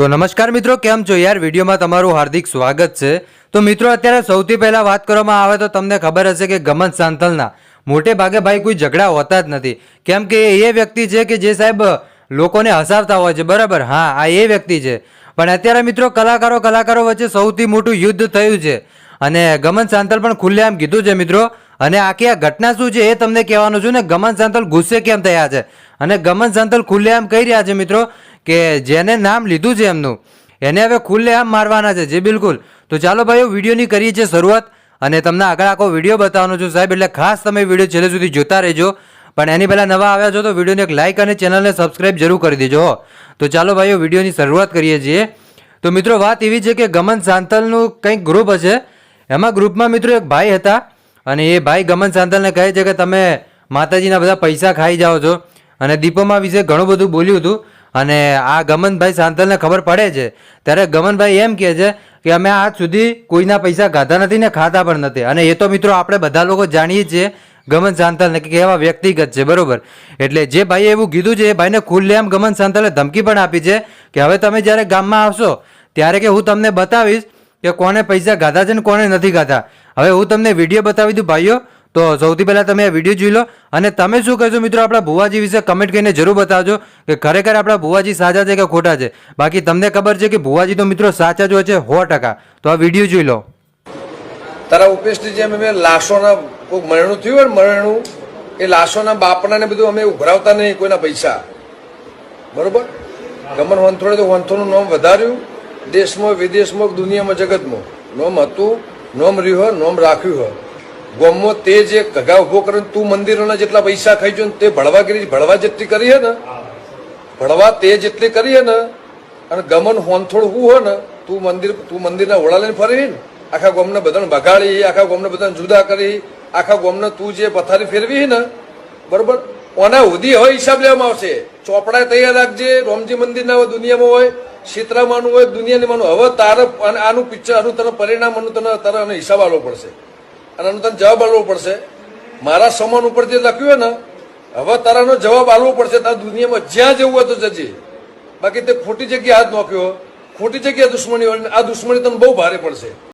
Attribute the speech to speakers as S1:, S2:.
S1: તો નમસ્કાર મિત્રો, કેમ છો? યાર, વિડીયોમાં તમારું હાર્દિક સ્વાગત છે. તો મિત્રો, અત્યારે સૌથી પહેલા વાત કરવામાં આવે તો તમને ખબર હશે કે ગમન સાંથલના મોટે ભાગે ભાઈ કોઈ ઝઘડા હોતા જ નથી. કેમ કે એ વ્યક્તિ છે કે જે સાહેબ લોકોને હસાવતા હોય છે, બરાબર? હા, આ એ વ્યક્તિ છે. પણ અત્યારે મિત્રો, કલાકારો કલાકારો વચ્ચે સૌથી મોટું યુદ્ધ થયું છે. અને ગમન સાંથલ પણ ખુલ્લેઆમ કીધું છે મિત્રો. અને આખી આ ઘટના શું છે એ તમને કહેવાનું છું ને, ગમન સાંતલ ગુસ્સે કેમ થયા છે? અને ગમન સાંતલ ખુલ્લેઆમ કહી રહ્યા છે મિત્રો કે જેને નામ લીધું છે એમનું, એને હવે ખુલ્લે આમ મારવાના છે. જે બિલકુલ. તો ચાલો ભાઈઓ, વિડીયોની કરીએ છીએ શરૂઆત અને તમને આગળ આખો વીડિયો બતાવવાનો છું સાહેબ. એટલે ખાસ તમે વીડિયો છેલ્લે સુધી જોતા રહેજો. પણ એની પહેલાં નવા આવ્યા છો તો વિડીયોને એક લાઇક અને ચેનલને સબસ્ક્રાઈબ જરૂર કરી દેજો તો ચાલો ભાઈઓ, વિડીયોની શરૂઆત કરીએ છીએ. તો મિત્રો, વાત એવી છે કે ગમન સાંતલનું કંઈક ગ્રુપ હશે. એમાં ગ્રુપમાં મિત્રો એક ભાઈ હતા અને એ ભાઈ ગમન સાંતલને કહે છે કે તમે માતાજીના બધા પૈસા ખાઈ જાઓ છો. અને દીપોમાં વિશે ઘણું બધું બોલ્યું હતું. અને આ ગમનભાઈ સાંતલને ખબર પડે છે. ત્યારે ગમનભાઈ એમ કહે છે કે અમે આજ સુધી કોઈના પૈસા ખાધા નથી ને ખાતા પણ નથી. અને એ તો મિત્રો આપણે બધા લોકો જાણીએ છીએ ગમન સાંતલને કે એવા વ્યક્તિગત છે, બરોબર? એટલે જે ભાઈએ એવું કીધું છે, એ ભાઈને ખુલ્લેઆમ ગમન સાંતલે ધમકી પણ આપી છે કે હવે તમે જ્યારે ગામમાં આવશો ત્યારે કે હું તમને બતાવીશ કે કોને પૈસા ગાધા છે ને કોને નથી ગાધા. હવે હું તમને વીડિયો બતાવી દઉં, ભાઈઓ તો સૌથી પહેલાં તમે આ વીડિયો જોઈ લો અને તમે શું કહેશો મિત્રો આપણા ભુવાજી વિશે કમેન્ટ કરીને જરૂર બતાવજો કે ખરેખર આપણા ભુવાજી સાચા છે કે ખોટા છે? બાકી તમને ખબર છે કે ભુવાજી તો મિત્રો સાચા જ હોય છે સો ટકા. તો આ વીડિયો જોઈ લો.
S2: તારા ઉપેશની જેમ અમે લાશોના કોઈ મરણું થયું હોય મરણું, એ લાશોના બાપના ને બધું અમે ઉભરાવતા નહીં કોઈના પૈસા. બરોબર? ગમન વંથોડે તો વંથોનું નોમ વધાર્યું. દેશમાં વિદેશમાં દુનિયામાં જગતમાં. નોમ હતું, નોમ રહ્યું હોય, નોમ રાખ્યું હોય. ગોમમાં તે જે કગા ઊભો કરે તું મંદિરોના જેટલા પૈસા ખાઈ જો તે ભળવાગીરી ભળવા જેટલી કરી હે ને? ભળવા તે જેટલી કરી હે ને અને ગમન હોનથોડ હું હોય ને તું મંદિર તું મંદિરના ઓળા લઈને ફરી ને આખા ગોમને બધાને ભગાડી આખા ગોમને બધાને જુદા કરી આખા ગોમને તું જે પથારી ફેરવી ને બરોબર? ઓના સુધી હવે હિસાબ લેવામાં આવશે. ચોપડા તૈયાર રાખજે રોમજી મંદિરના હોય દુનિયામાં હોય સીતરામાનું હોય દુનિયાની માનું. હવે તારે આનું પિક્ચર આનું તને પરિણામ આનું તને તારે હિસાબ આવવો પડશે. અને એનો તને જવાબ આપવો પડશે. મારા સમાન ઉપર જે લખ્યું હોય ને, હવે તારાનો જવાબ આપવો પડશે. તારા દુનિયામાં જ્યાં જવું હોય તો જજે. બાકી તે ખોટી જગ્યાએ હાથ નોખ્યો. ખોટી જગ્યાએ દુશ્મની આ દુશ્મની તને બહુ ભારે પડશે.